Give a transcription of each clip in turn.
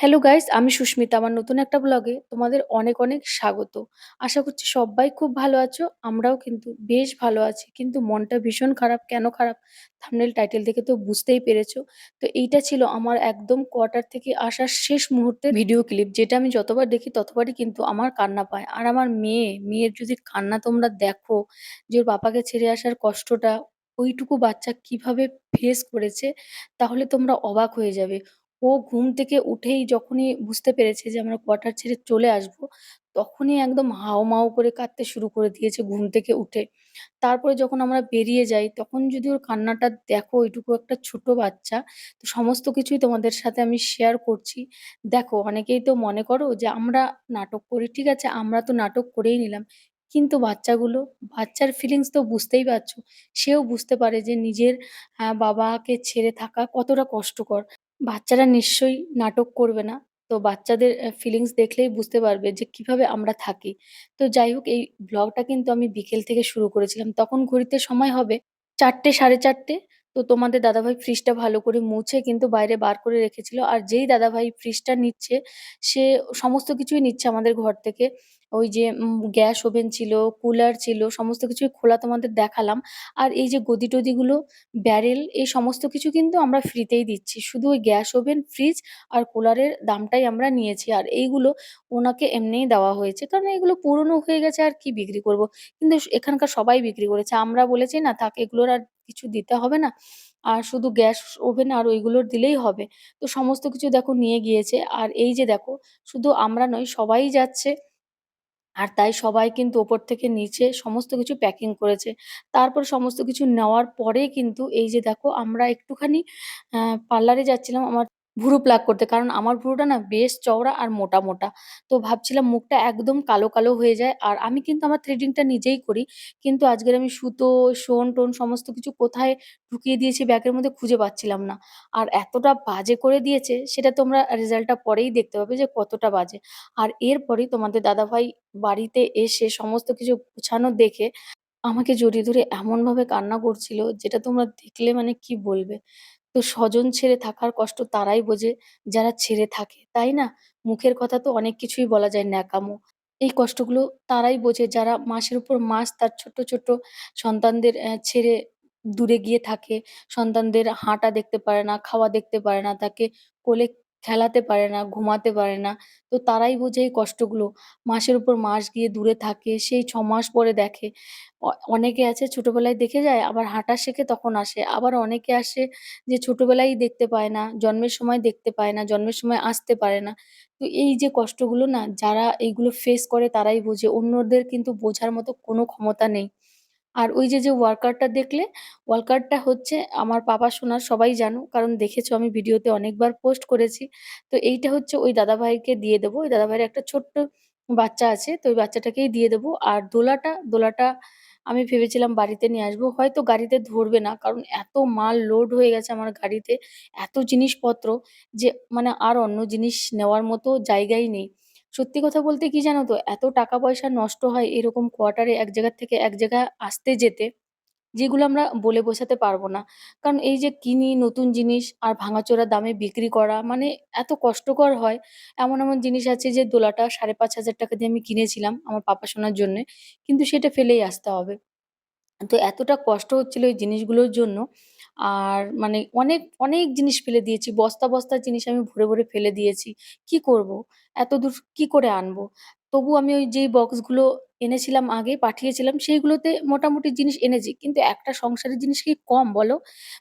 Hello guys আমি সুস্মিতা, আমার নতুন একটা ব্লগে তোমাদের অনেক অনেক স্বাগত। আশা করছি সবাই খুব ভালো আছো, আমরাও কিন্তু বেশ ভালো আছি। কিন্তু মনটা ভীষণ খারাপ, কেন খারাপ? থামনেল টাইটেল দেখে তো বুঝতেই পেরেছ। তো এইটা ছিল আমার একদম কোয়ার্টার থেকে আসার শেষ মুহূর্তের ভিডিও ক্লিপ যেটা আমি যতবার দেখি ততবারই কিন্তু আমার কান্না পায়। আর আমার মেয়ে, মেয়ের যদি কান্না তোমরা দেখো, যে ওর বাবাকে ছেড়ে আসার কষ্টটা, ওইটুকু বাচ্চা কীভাবে ফেস করেছে, তাহলে তোমরা অবাক হয়ে যাবে। ও ঘুম থেকে উঠেই যখনই বুঝতে পেরেছে যে আমরা কোয়ার্টার ছেড়ে চলে আসব, তখনই একদম হাউমাউ করে কাঁদতে শুরু করে দিয়েছে ঘুম থেকে উঠে। তারপরে যখন আমরা বেরিয়ে যাই তখন যদি ওর কান্নাটা দেখো ওইটুকু একটা ছোট বাচ্চা, তো সমস্ত কিছুই তোমাদের সাথে আমি শেয়ার করছি। দেখো অনেকেই তো মনে করো যে আমরা নাটক করি, ঠিক আছে আমরা তো নাটক করেই নিলাম। কিন্তু বাচ্চাগুলো, বাচ্চার ফিলিংস তো বুঝতেই পারছ। সেও বুঝতে পারে যে নিজের বাবাকে ছেড়ে থাকা কতটা কষ্টকর। বাচ্চারা নিশ্চয়ই নাটক করবে না। তো বাচ্চাদের ফিলিংস দেখলেই বুঝতে পারবে যে কীভাবে আমরা থাকি। তো যাই হোক, এই ব্লগটা কিন্তু আমি বিকেল থেকে শুরু করেছিলাম। তখন ঘড়িতে সময় হবে ৪ঃ০০ ৪:৩০ তো তোমাদের দাদাভাই ফ্রিজটা ভালো করে মুছে কিন্তু বাইরে বার করে রেখেছিল। আর যেই দাদাভাই ফ্রিজটা নিচ্ছে, সে সমস্ত কিছুই নিচ্ছে আমাদের ঘর থেকে। ওই যে গ্যাস ওভেন ছিল, কুলার ছিল, সমস্ত কিছুই খোলা তোমাদের দেখালাম। আর এই যে গদি-টদিগুলো ব্যারেল এই সমস্ত কিছু কিন্তু আমরা ফ্রিতেই দিচ্ছি। শুধু ওই গ্যাস ওভেন, ফ্রিজ আর কুলারের দামটাই আমরা নিয়েছি। আর এইগুলো ওনাকে এমনিই দেওয়া হয়েছে। কারণ এগুলো পুরনো হয়ে গেছে আর কি বিক্রি করব। কিন্তু এখানকার সবাই বিক্রি করেছে। আমরা বলেছি না থাক এগুলোর আর কিছু দিতে হবে না। আর শুধু গ্যাস ওভেন আর ওইগুলোর দিলেই হবে। তো সমস্ত কিছু দেখো নিয়ে গিয়েছে। আর এই যে দেখো শুধু আমরা নই সবাই যাচ্ছে। আর তাই সবাই কিন্তু ওপর থেকে নিচে সমস্ত কিছু প্যাকিং করেছে। তারপর সমস্ত কিছু নেওয়ার পরে কিন্তু এই যে দেখো আমরা একটুখানি পার্লারে যাচ্ছিলাম, আমার ভ্রু প্লাক করতে। কারণ আমার ভ্রুটা না বেশ চওড়া আর মোটা, মোটা। তো ভাবছিলাম মুখটা একদম কালো, কালো হয়ে যায়। আর আমি কিন্তু আমার থ্রেডিংটা নিজেই করি। কিন্তু আজকের আমি সুতো, শোন-টোন সমস্ত কিছু কোথায় ঢুকিয়ে দিয়েছি ব্যাগের মধ্যে খুঁজে পাচ্ছিলাম না। আর এতটা বাজে করে দিয়েছে সেটা তোমরা রেজাল্টটা পরেই দেখতে পাবে যে কতটা বাজে। আর এরপরেই তোমাদের দাদাভাই বাড়িতে এসে সমস্ত কিছু গুছানো দেখে আমাকে জড়িয়ে ধরে এমনভাবে কান্না করছিল যেটা তোমরা দেখলে মানে কি বলবে? তো স্বজন ছেড়ে থাকার কষ্ট তারাই বোঝে যারা ছেড়ে থাকে, তাই না? মুখের কথা তো অনেক কিছুই বলা যায় ন্যাকামো। এই কষ্টগুলো তারাই বোঝে যারা মাসের উপর মাস তার ছোট্ট, ছোট্ট সন্তানদের ছেড়ে দূরে গিয়ে থাকে। সন্তানদের হাঁটা দেখতে পারে না, খাওয়া দেখতে পারে না, তাকে কোলে খেলাতে পারে না, ঘুমাতে পারে না। তো তারাই বোঝে এই কষ্টগুলো। মাসের উপর মাস গিয়ে দূরে থাকে, সেই ৬ মাস পরে দেখে। অনেকে আছে ছোটবেলায় দেখে যায়, আবার হাঁটা শেখে তখন আসে। আবার অনেকে আসে যে ছোটবেলায় দেখতে পায় না, জন্মের সময় দেখতে পায় না, জন্মের সময় আসতে পারে না। তো এই যে কষ্টগুলো না যারা এইগুলো ফেস করে তারাই বোঝে। অন্যদের কিন্তু বোঝার মতো কোনো ক্ষমতা নেই। আর ওই যে, যে ওয়ার্কারটা দেখলে, ওয়ার্কারটা হচ্ছে আমার পাপা সোনার সবাই জানো। কারণ দেখেছ আমি ভিডিওতে অনেকবার পোস্ট করেছি। তো এইটা হচ্ছে ওই দাদাভাইকে দিয়ে দেবো। ওই দাদাভাইয়ের একটা ছোট্ট বাচ্চা আছে। তো ওই বাচ্চাটাকেই দিয়ে দেবো। আর দোলাটা, দোলাটা আমি ভেবেছিলাম বাড়িতে নিয়ে আসব। হয়তো গাড়িতে ধরবে না। কারণ এত মাল লোড হয়ে গেছে আমার গাড়িতে, এত জিনিসপত্র যে মানে আর অন্য জিনিস নেওয়ার মতো জায়গাই নেই। সত্যি কথা বলতে কি জানো তো? এত টাকা পয়সা নষ্ট হয় এরকম কোয়ার্টারে এক জায়গা থেকে এক জায়গায় আসতে যেতে, যেগুলো আমরা বলে বোঝাতে পারব না। কারণ এই যে কিনি নতুন জিনিস আর ভাঙাচোরা দামে বিক্রি করা মানে এত কষ্টকর হয়। এমন, এমন জিনিস আছে যে দোলাটা ৳৫,৫০০ দিয়ে আমি কিনেছিলাম আমার পাপা সোনার জন্যে। কিন্তু সেটা ফেলেই আসতে হবে। তো এতটা কষ্ট হচ্ছিল এই জিনিসগুলোর জন্য। আর মানে অনেক, অনেক জিনিস ফেলে দিয়েছি। বস্তা, বস্তা জিনিস আমি ভরে, ভরে ফেলে দিয়েছি। কি করব? এত দূর কি করে আনব? তবু আমি ওই যেই বক্সগুলো এনেছিলাম আগে পাঠিয়েছিলাম সেইগুলোতে মোটামুটি জিনিস এনেছি। কিন্তু একটা সংসারের জিনিস কি কম বলো?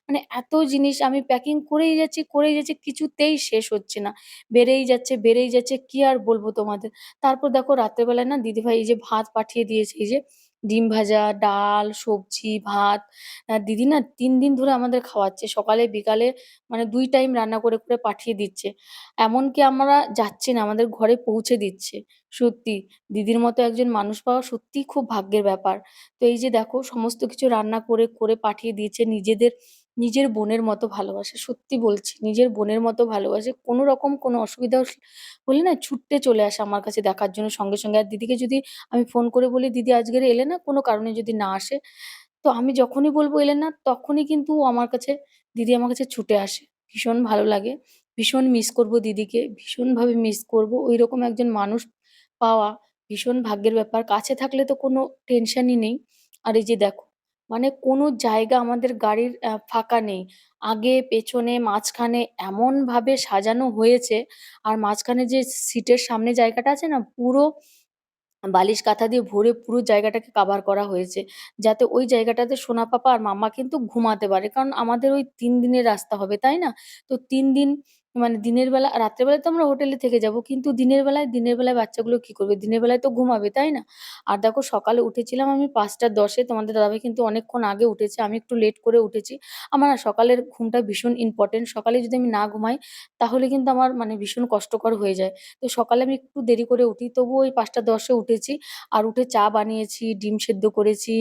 মানে এত জিনিস আমি প্যাকিং করেই যাচ্ছি, করেই যাচ্ছি কিছুতেই শেষ হচ্ছে না। বেড়েই যাচ্ছে, বেড়েই যাচ্ছে কি আর বলব তোমাদের। তারপর দেখো রাত্রেবেলায় না দিদিভাই এই যে ভাত পাঠিয়ে দিয়েছে এই যে ডিম ভাজা, ডাল, সবজি, ভাত। দিদি না তিন দিন ধরে আমাদের খাওয়াচ্ছে। সকালে বিকালে মানে দুই টাইম রান্না করে, করে পাঠিয়ে দিচ্ছে। এমনকি আমরা যাচ্ছি না, আমাদের ঘরে পৌঁছে দিচ্ছে। সত্যি দিদির মতো একজন মানুষ পাওয়া সত্যিই খুব ভাগ্যের ব্যাপার। তো এই যে দেখো সমস্ত কিছু রান্না করে, করে পাঠিয়ে দিয়েছে নিজেদের নিজের বোনের মতো ভালোবাসে। সত্যি বলছি নিজের বোনের মতো ভালোবাসে। কোনো রকম কোনো অসুবিধা হলে না ছুট্টে চলে আসে আমার কাছে দেখার জন্য সঙ্গে, সঙ্গে। আর দিদিকে যদি আমি ফোন করে বলি, "দিদি আজকের এলে না?" কোনো কারণে যদি না আসে, তো আমি যখনই বলব এলে না, তখনই কিন্তু আমার কাছে দিদি আমার কাছে ছুটে আসে। ভীষণ ভালো লাগে। ভীষণ মিস করব দিদিকে। ভীষণভাবে মিস করব। ওই রকম একজন মানুষ পাওয়া ভীষণ ভাগ্যের ব্যাপার। কাছে থাকলে তো কোনো টেনশনই নেই। আর এই যে দেখো, মানে কোনো জায়গা আমাদের গাড়ির ফাঁকা নেই। আগে, পেছনে, মাঝখানে এমনভাবে সাজানো হয়েছে আর মাঝখানে যে সিটের সামনে জায়গাটা আছে না পুরো বালিশ কাঁথা দিয়ে ভরে পুরো জায়গাটাকে কাভার করা হয়েছে। যাতে ওই জায়গাটাতে সোনা পাপা আর মাম্মা কিন্তু ঘুমাতে পারে। কারণ আমাদের ওই ৩ দিনের রাস্তা হবে, তাই না? তো ৩ দিন মানে দিনের বেলা রাত্রের বেলায় তো আমরা হোটেলে থেকে যাব। কিন্তু দিনের বেলায় দিনের বেলায় বাচ্চাগুলো কি করবে? দিনের বেলায় তো ঘুমাবে, তাই না? আর দেখো সকালে উঠেছিলাম আমি ৫ঃ১০ এ তোমাদের দাদাভাই কিন্তু অনেকক্ষণ আগে উঠেছে। আমি একটু লেট করে উঠেছি। আমার সকালের ঘুমটা ভীষণ ইম্পোর্টেন্ট। সকালে যদি আমি না ঘুমাই তাহলে কিন্তু আমার মানে ভীষণ কষ্টকর হয়ে যায়। তো সকালে আমি একটু দেরি করে উঠি। তবুও ওই ৫ঃ১০ এ উঠেছি। আর উঠে চা বানিয়েছি, ডিম সেদ্ধ করেছি।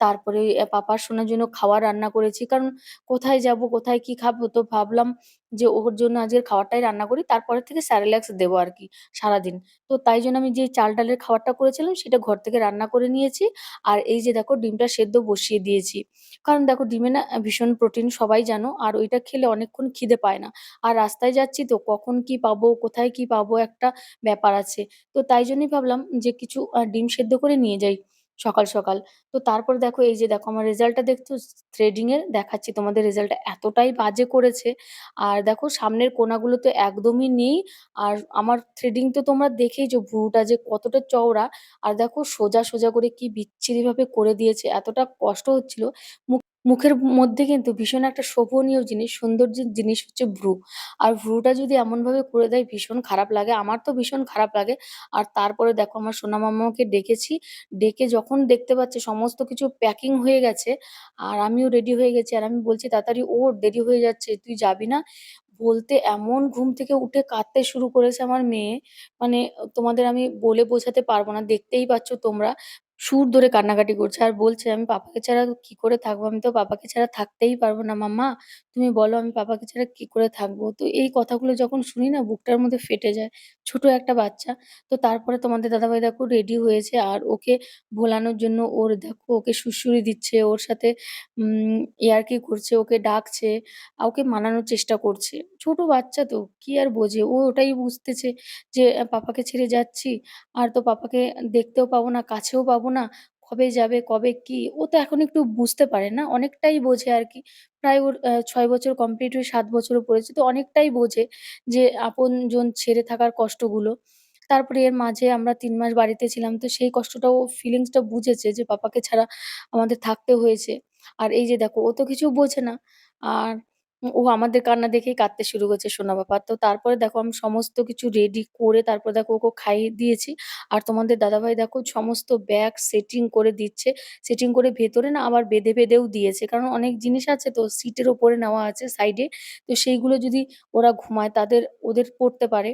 তারপরে পাপার সোনার জন্য খাবার রান্না করেছি। কারণ কোথায় যাব, কোথায় কি খাব? তো ভাবলাম যে ওর জন্য আজকের খাবারটাই রান্না করি। তারপরের থেকে সেরেলাক্স দেবো আর কি সারাদিন। তো তাই জন্য আমি যে চাল ডালের খাবারটা করেছিলাম সেটা ঘর থেকে রান্না করে নিয়েছি। আর এই যে দেখো ডিমটা সেদ্ধ বসিয়ে দিয়েছি। কারণ দেখো ডিমে না ভীষণ প্রোটিন সবাই জানো। আর ওইটা খেলে অনেকক্ষণ খিদে পায় না। আর রাস্তায় যাচ্ছি তো কখন কি পাবো, কোথায় কি পাবো একটা ব্যাপার আছে। তো তাই জন্যই ভাবলাম যে কিছু ডিম সেদ্ধ করে নিয়ে যাই সকাল, সকাল। তো তারপর দেখো এই যে দেখো আমার রেজাল্টটা দেখছ থ্রেডিং এর দেখাচ্ছি তোমাদের রেজাল্টটা এতটাই বাজে করেছে। আর দেখো সামনের কোনাগুলো তো একদমই নেই। আর আমার থ্রেডিং তো তোমরা দেখেইছো ভ্রুটা যে কতটা চওড়া। আর দেখো সোজা, সোজা করে কি বিচ্ছিরিভাবে করে দিয়েছে। এতটা কষ্ট হচ্ছিল। মুখ মুখের মধ্যে কিন্তু ভীষণ একটা শোভনীয় জিনিস, সৌন্দর্যের জিনিস হচ্ছে ভ্রু। আর ভ্রুটা যদি এমনভাবে করে দেয় ভীষণ খারাপ লাগে। আমার তো ভীষণ খারাপ লাগে। আর তারপরে দেখো আমার সোনা মাম্মাকে ডেকেছি। ডেকে যখন দেখতে পাচ্ছে সমস্ত কিছু প্যাকিং হয়ে গেছে আর আমিও রেডি হয়ে গেছি। আর আমি বলছি, "তাড়াতাড়ি ওঠ, দেরি হয়ে যাচ্ছে। তুই যাবি না?" বলতে এমন ঘুম থেকে উঠে কাঁদতে শুরু করেছে আমার মেয়ে, মানে তোমাদের আমি বলে বোঝাতে পারব না। দেখতেই পাচ্ছ তোমরা। সুর ধরে কান্নাকাটি করছে। আর বলছে, "আমি পাপাকে ছাড়া কি করে থাকব? আমি তো পাপাকে ছাড়া থাকতেই পারব না মাম্মা। তুমি বলো আমি পাপাকে ছাড়া কি করে থাকব?" তো এই কথাগুলো যখন শুনি না বুকটার মধ্যে ফেটে যায়। ছোট একটা বাচ্চা। তো তারপরে তোমাদের দাদাভাই দেখো রেডি হয়েছে আর ওকে ভোলানোর জন্য ওর দেখো ওকে সুড়সুড়ি দিচ্ছে, ওর সাথে ইয়ার্কি করছে, ওকে ডাকছে, ওকে মানানোর চেষ্টা করছে। ছোট বাচ্চা তো কি আর বোঝে? ও ওটাই বুঝতেছে যে পাপাকে ছেড়ে যাচ্ছি। আর তো পাপাকে দেখতেও পাবো না, কাছেও পাবো না। কবে যাবে, কবে কি? ও তো এখন একটু বুঝতে পারে না? অনেকটাই বোঝে আরকি। প্রায় ওর ৬ বছর কমপ্লিট হয়ে ৭ বছরও পড়েছে। তো অনেকটাই বোঝে যে আপনজন ছেড়ে থাকার কষ্টগুলো। তারপরে এর মাঝে আমরা ৩ মাস বাড়িতে ছিলাম। তো সেই কষ্টটাও ফিলিংসটা বুঝেছে যে পাপাকে ছাড়া আমাদের থাকতে হয়েছে। আর এই যে দেখো ও তো কিছু বোঝে না। আর ও আমাদের কান্না দেখেই কাঁদতে শুরু করেছে সোনা বাবা তো তারপরে দেখো আমি সমস্ত কিছু রেডি করে তারপর দেখো ওকে খাইয়ে দিয়েছি। আর তোমাদের দাদাভাই দেখো সমস্ত ব্যাগ সেটিং করে দিচ্ছে। সেটিং করে ভেতরে না আবার বেঁধে, বেঁধেও দিয়েছে। কারণ অনেক জিনিস আছে তো সিটের ওপরে নেওয়া আছে সাইডে। তো সেইগুলো যদি ওরা ঘুমায় তাদের ওদের পড়তে পারে।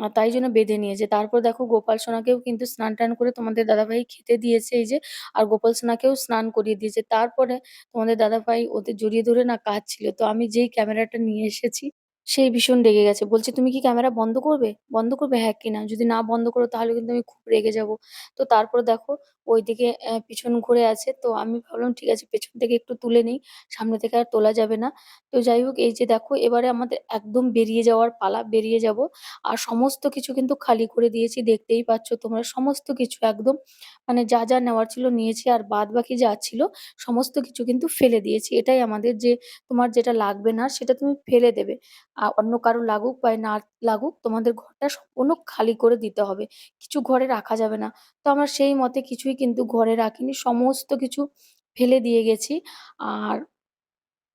আ তাই জন্য বেঁধে নিয়েছে। তারপর দেখো গোপাল সোনাকেও কিন্তু স্নান-টান করে তোমাদের দাদাভাই খেতে দিয়েছে এই যে। আর গোপাল সোনাকেও স্নান করিয়ে দিয়েছে। তারপরে তোমাদের দাদাভাই ওদের জড়িয়ে ধরে না কাজ ছিল তো আমি যেই ক্যামেরাটা নিয়ে এসেছি, সেই ভীষণ রেগে গেছে। বলছে, "তুমি কি ক্যামেরা বন্ধ করবে? বন্ধ করবে? হ্যাঁ কিনা? যদি না বন্ধ করো তাহলে কিন্তু আমি খুব রেগে যাব তো তারপর দেখো ওইদিকে অ্যা পিছন ঘুরে আছে। তো আমি ভাবলাম ঠিক আছে পেছন থেকে একটু তুলে নেই। সামনে থেকে আর তোলা যাবে না। তো যাই হোক এই যে দেখো এবারে আমাদের একদম বেরিয়ে যাওয়ার পালা। বেরিয়ে যাব। আর সমস্ত কিছু কিন্তু খালি করে দিয়েছি। দেখতেই পাচ্ছ তোমরা সমস্ত কিছু একদম মানে যা, যা নেওয়ার ছিল নিয়েছি। আর বাদ বাকি যা ছিল সমস্ত কিছু কিন্তু ফেলে দিয়েছি। এটাই আমাদের যে তোমার যেটা লাগবে না সেটা তুমি ফেলে দেবে। আ অন্য কারও লাগুক বা না লাগুক তোমাদের ঘরটা সম্পূর্ণ খালি করে দিতে হবে। কিছু ঘরে রাখা যাবে না। তো আমরা সেই মতে কিছুই কিন্তু ঘরে রাখিনি। সমস্ত কিছু ফেলে দিয়ে গেছি। আর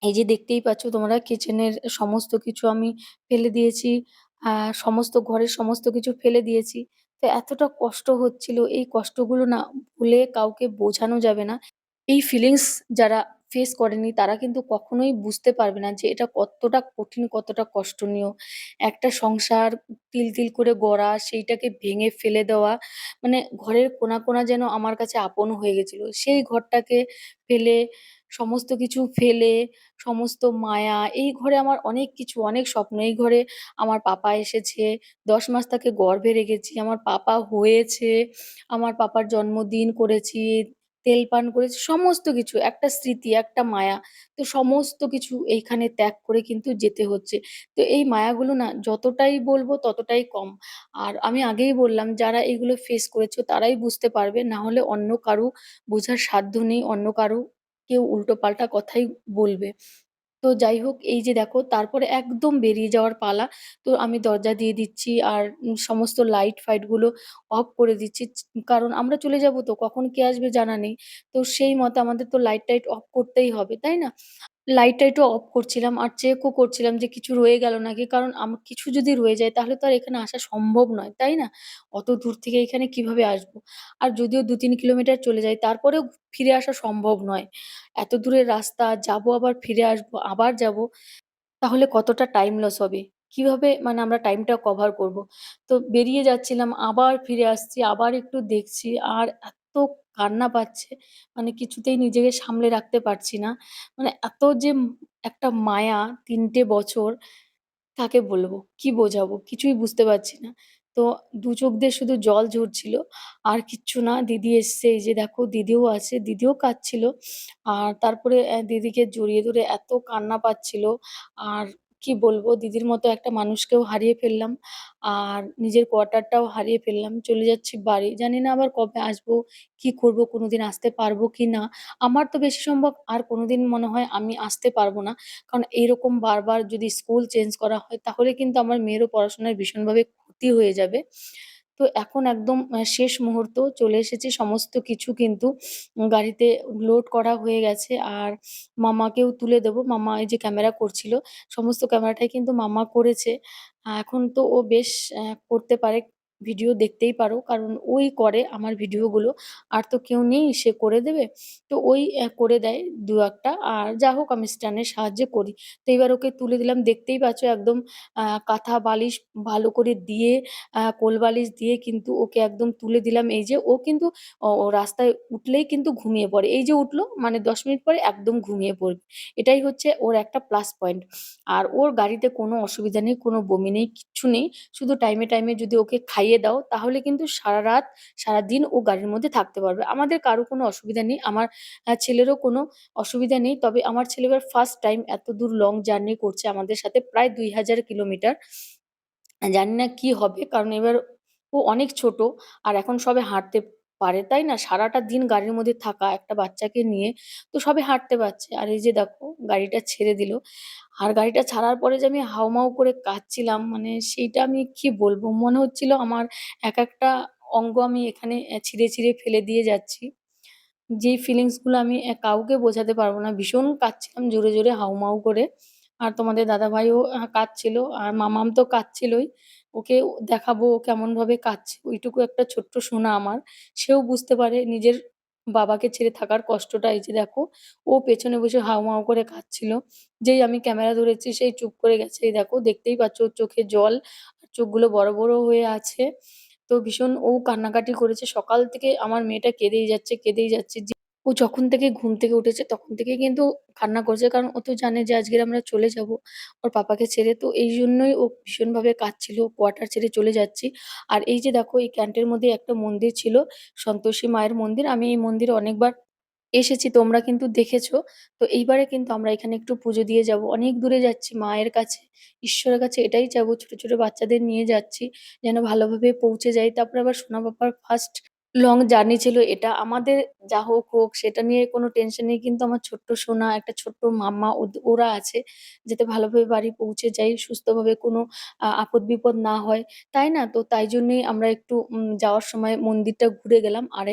এই যে দেখতেই পাচ্ছ তোমরা কিচেনের সমস্ত কিছু আমি ফেলে দিয়েছি। সমস্ত ঘরের সমস্ত কিছু ফেলে দিয়েছি। তো এতটা কষ্ট হচ্ছিল, এই কষ্টগুলো না ভুলে কাউকে বোঝানো যাবে না। এই ফিলিংস যারা ফেস করেনি তারা কিন্তু কখনোই বুঝতে পারবে না যে এটা কতটা কঠিন, কতটা কষ্টনীয়। একটা সংসার তিল, তিল করে গড়া, সেইটাকে ভেঙে ফেলে দেওয়া। মানে ঘরের কোনা, কোনা যেন আমার কাছে আপন হয়ে গেছিল। সেই ঘরটাকে ফেলে, সমস্ত কিছু ফেলে, সমস্ত মায়া, এই ঘরে আমার অনেক কিছু, অনেক স্বপ্ন। এই ঘরে আমার পাপা এসেছে, ১০ মাস তাকে গর্ভে রেখেছি, আমার পাপা হয়েছে, আমার পাপার জন্মদিন করেছি, তেল পান করেছি, সমস্ত কিছু। একটা স্মৃতি, একটা মায়া। তো সমস্ত কিছু এইখানে ত্যাগ করে কিন্তু যেতে হচ্ছে। তো এই মায়াগুলো না যতটাই বলব ততটাই কম। আর আমি আগেই বললাম যারা এগুলো ফেস করেছ তারাই বুঝতে পারবে। না হলে অন্য কারও বোঝার সাধ্য নেই। অন্য কারও কেউ উল্টো পাল্টা কথাই বলবে। তো যাই হোক এই যে দেখো তারপরে একদম বেরিয়ে যাওয়ার পালা। তো আমি দরজা দিয়ে দিচ্ছি আর সমস্ত লাইট ফাইটগুলো অফ করে দিচ্ছি। কারণ আমরা চলে যাব তো কখন কে আসবে জানা নেই। তো সেই মতো আমাদের তো লাইট টাইট অফ করতেই হবে, তাই না? লাইট টাইটও অফ করছিলাম আর চেকও করছিলাম যে কিছু রয়ে গেল নাকি। কারণ আম কিছু যদি রয়ে যায় তাহলে তো আর এখানে আসা সম্ভব নয়, তাই না? অত দূর থেকে এখানে কীভাবে আসব? আর যদিও ২-৩ কিলোমিটার চলে যাই তারপরেও ফিরে আসা সম্ভব নয়। এত দূরের রাস্তা যাব আবার ফিরে আসব, আবার যাব তাহলে কতটা টাইম লস হবে? কীভাবে মানে আমরা টাইমটা কভার করব? তো বেরিয়ে যাচ্ছিলাম, আবার ফিরে আসছি, আবার একটু দেখছি আর কান্না পাচ্ছে, মানে কিছুতেই নিজেকে সামলে রাখতে পারছি না। মানে এত যে একটা মায়া ৩ টে বছর কাকে বলব? কি বোঝাবো? কিছুই বুঝতে পারছি না। তো দু চোখ দিয়ে শুধু জল ঝরছিল। আর কিচ্ছু না। দিদি এসছে এই যে দেখো দিদিও আছে। দিদিও কাঁদছিল। আর তারপরে দিদিকে জড়িয়ে ধরে এত কান্না পাচ্ছিল। আর কি বলব? দিদির মতো একটা মানুষকেও হারিয়ে ফেললাম। আর নিজের কোয়ার্টারটাও হারিয়ে ফেললাম। চলে যাচ্ছি বাড়ি। জানি না আবার কবে আসব? কি করব? কোনোদিন আসতে পারব কি না আমার তো বেশি সম্ভব আর কোনোদিন মনে হয় আমি আসতে পারব না। কারণ এইরকম বারবার যদি স্কুল চেঞ্জ করা হয়, তাহলে কিন্তু আমার মেয়েরও পড়াশোনায় ভীষণভাবে ক্ষতি হয়ে যাবে। তো এখন একদম শেষ মুহূর্ত চলে এসেছে সমস্ত কিছু কিন্তু গাড়িতে লোড করা হয়ে গেছে। আর মামাকেও তুলে দেবো। মামা এই যে ক্যামেরা করছিল, সমস্ত ক্যামেরাটাই কিন্তু মামা করেছে। এখন তো ও বেশ করতে পারে। ভিডিও দেখতেই পারো। কারণ ওই করে আমার ভিডিওগুলো। আর তো কেউ নেই সে করে দেবে। তো ওই করে দেয় দু একটা আর যা হোক আমি স্ট্যান্ডের সাহায্যে করি। তো এবার ওকে তুলে দিলাম। দেখতেই পাচ্ছ একদম কাঁথা বালিশ ভালো করে দিয়ে আ কোলবালিশ দিয়ে কিন্তু ওকে একদম তুলে দিলাম। এই যে ও কিন্তু রাস্তায় উঠলেই কিন্তু ঘুমিয়ে পড়ে। এই যে উঠল মানে ১০ মিনিট পরে একদম ঘুমিয়ে পড়বে। এটাই হচ্ছে ওর একটা প্লাস পয়েন্ট। আর ওর গাড়িতে কোনো অসুবিধা নেই, কোনো বমি নেই, কিচ্ছু নেই। শুধু টাইমে, টাইমে যদি ওকে খাইয়ে দাও, তাহলে কিন্তু সারা রাত, সারা দিন ও গাড়ির মধ্যে থাকতে পারবে। আমাদের কারও কোনো অসুবিধা নেই। আমার ছেলেরও কোনো অসুবিধা নেই। তবে আমার ছেলে এবার ফার্স্ট টাইম এত দূর লং জার্নি করছে আমাদের সাথে, প্রায় ২০০০ কিলোমিটার। জানি না কি হবে? কারণ এবার ও অনেক ছোট, আর এখন সবে হাঁটতে পারে, তাই না? সারাটা দিন গাড়ির মধ্যে থাকা একটা বাচ্চাকে নিয়ে তো সবে হাঁটতে পারছে। আর এই যে দেখো গাড়িটা ছেড়ে দিল। আর গাড়িটা ছাড়ার পরে যে আমি হাউমাউ করে কাঁদছিলাম মানে সেইটা আমি কি বলব? মনে হচ্ছিল আমার এক একটা অঙ্গ আমি এখানে ছিঁড়ে, ছিঁড়ে ফেলে দিয়ে যাচ্ছি। যেই ফিলিংসগুলো আমি কাউকে বোঝাতে পারব না। ভীষণ কাঁদছিলাম জোরে, জোরে হাউমাউ করে। আর তোমাদের দাদাভাইও আ কাঁদছিল। আর মামাম তো কাঁদছিলই। ওকে দেখাবো ও কেমনভাবে কাঁদছে। ওইটুকু একটা ছোট্ট সোনা আমার। সেও বুঝতে পারে নিজের বাবাকে ছেড়ে থাকার কষ্টটা। এই যে দেখো ও পেছনে বসে হাউমাউ করে কাঁদছিল। যেই আমি ক্যামেরা ধরেছি সেই চুপ করে গেছে। এই দেখো দেখতেই পাচ্ছ ওর চোখে জল। আর চোখগুলো বড়, বড় হয়ে আছে। তো ভীষণ ও কান্নাকাটি করেছে। সকাল থেকে আমার মেয়েটা কেঁদেই যাচ্ছে, কেঁদেই যাচ্ছে। ও যখন থেকে ঘুম থেকে উঠেছে তখন থেকেই কিন্তু কান্না করছে। কারণ ও তো জানে যে আজকের আমরা চলে যাব ওর পাপাকে ছেড়ে। তো এই জন্যই ও ভীষণভাবে কাঁদছিল। কোয়ার্টার ছেড়ে চলে যাচ্ছি। আর এই যে দেখো এই ক্যান্টের মধ্যে একটা মন্দির ছিল, সন্তোষী মায়ের মন্দির। আমি এই মন্দিরে অনেকবার এসেছি তোমরা কিন্তু দেখেছ। তো এইবারে কিন্তু আমরা এখানে একটু পুজো দিয়ে যাব। অনেক দূরে যাচ্ছি মায়ের কাছে, ঈশ্বরের কাছে এটাই চাইব ছোট, ছোট বাচ্চাদের নিয়ে যাচ্ছি যেন ভালোভাবে পৌঁছে যাই। তারপরে আবার সোনা পাপার ফার্স্ট লং জার্নি ছিল এটা। আমাদের যা হোক, হোক সেটা নিয়ে কোনো টেনশন নেই। কিন্তু আমার ছোট্ট সোনা, একটা ছোট্ট মাম্মা ওরা আছে। যাতে ভালোভাবে বাড়ি পৌঁছে যাই, সুস্থভাবে কোনো আপদ-বিপদ না হয়। তাই না? তো তাই জন্যই আমরা একটু যাওয়ার সময় মন্দিরটা ঘুরে গেলাম। আর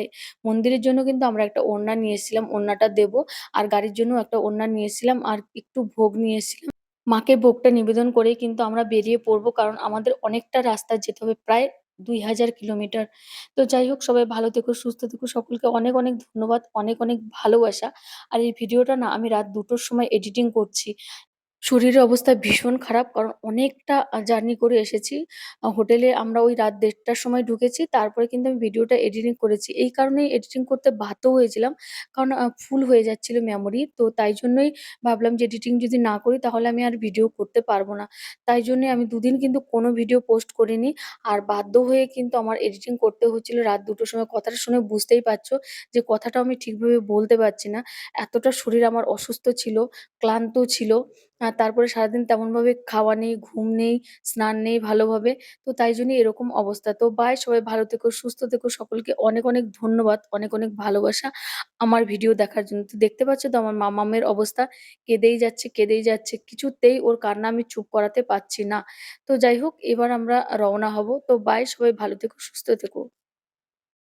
মন্দিরের জন্য কিন্তু আমরা একটা ওড়না নিয়ে এসেছিলাম। ওড়নাটা দেবো। আর গাড়ির জন্যও একটা ওড়না নিয়ে এসেছিলাম। আর একটু ভোগ নিয়ে এসেছিলাম। মাকে ভোগটা নিবেদন করেই কিন্তু আমরা বেরিয়ে পড়ব। কারণ আমাদের অনেকটা রাস্তা যেতে হবে প্রায় ২০০০ কিলোমিটার। তো যাই হোক সবাই ভালো থেকো, সুস্থ থেকো। সকলকে অনেক, অনেক ধন্যবাদ। অনেক, অনেক ভালোবাসা। আর এই ভিডিওটা না আমি রাত দুটোর সময় এডিটিং করছি। শরীরের অবস্থা ভীষণ খারাপ। কারণ অনেকটা জার্নি করে এসেছি। হোটেলে আমরা ওই রাত দেড়টার সময় ঢুকেছি। তারপরে কিন্তু আমি ভিডিওটা এডিটিং করেছি। এই কারণেই এডিটিং করতে বাধ্য হয়েছিলাম। কারণ ফুল হয়ে যাচ্ছিল মেমোরি। তো তাই জন্যই ভাবলাম যে এডিটিং যদি না করি তাহলে আমি আর ভিডিও করতে পারব না। তাই জন্যে আমি দুদিন কিন্তু কোনো ভিডিও পোস্ট করিনি। আর বাধ্য হয়ে কিন্তু আমার এডিটিং করতে হচ্ছিল রাত দুটোর সময়। কথাটা শুনে বুঝতেই পারছ যে কথাটা আমি ঠিকভাবে বলতে পারছি না। এতটা শরীর আমার অসুস্থ ছিল, ক্লান্ত ছিল। আ তারপরে সারাদিন তেমনভাবে খাওয়া নেই, ঘুম নেই, স্নান নেই ভালোভাবে। তো তাই জন্যই এরকম অবস্থা। তো বাই সবাই ভালো থেকো, সুস্থ থেকো। সকলকে অনেক, অনেক ধন্যবাদ। অনেক, অনেক ভালোবাসা আমার ভিডিও দেখার জন্য। তো দেখতে পাচ্ছ তো আমার মামামের অবস্থা। কেঁদেই যাচ্ছে, কেঁদেই যাচ্ছে। কিছুতেই ওর কান্না আমি চুপ করাতে পারছি না। তো যাই হোক এবার আমরা রওনা হব। তো বাই সবাই ভালো থেকো, সুস্থ থেকো।